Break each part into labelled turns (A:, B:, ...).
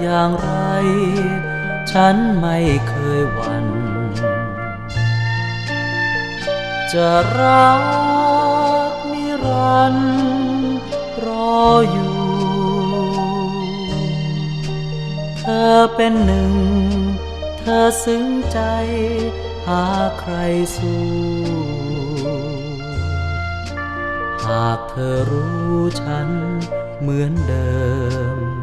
A: อย่างไร ฉันไม่เคยหวั่นจะรักนิรันดร์รออยู่ เธอเป็นหนึ่ง เธอซึ้งใจ หาใครสู้หากเธอรู้ฉันเหมือนเดิม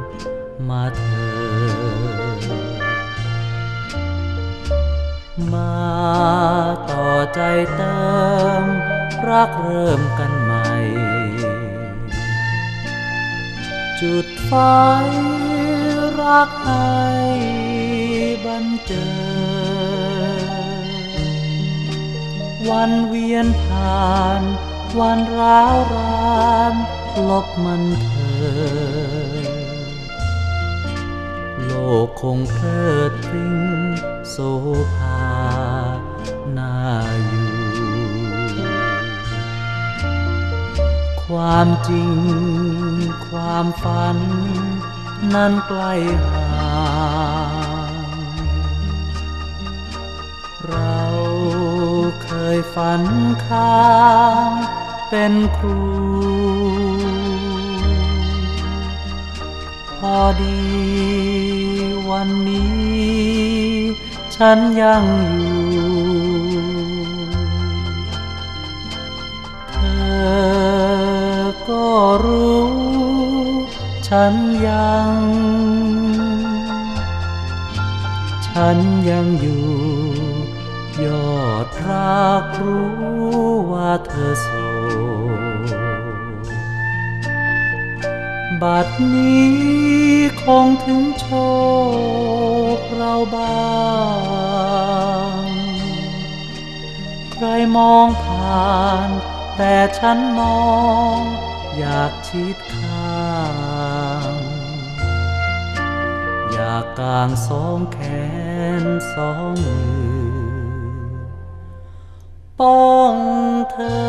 A: มาเธอมาต่อใจเติม รักเริ่มกันใหม่ จุดไฟรักให้บันเจิดวันเวียนผ่าน วันร้าวรานลบมันเถิด กคงเพลิดพริ้งโสภาน่าอยู่ ความจริง ความฝัน นั้นใกล้ห่างเราเคยฝันค้างเป็นครูพอดี วันนี้ ฉันยังอยู่เธอก็รู้ ฉันยัง ฉันยังอยู่ ยอดรักรู้ว่าเธอโสดบัดนี้คงถึงโชค ใครมองผ่าน แต่ฉันมองอยากชิดข้างอยากกางสองแขนสองมือป้องเธอ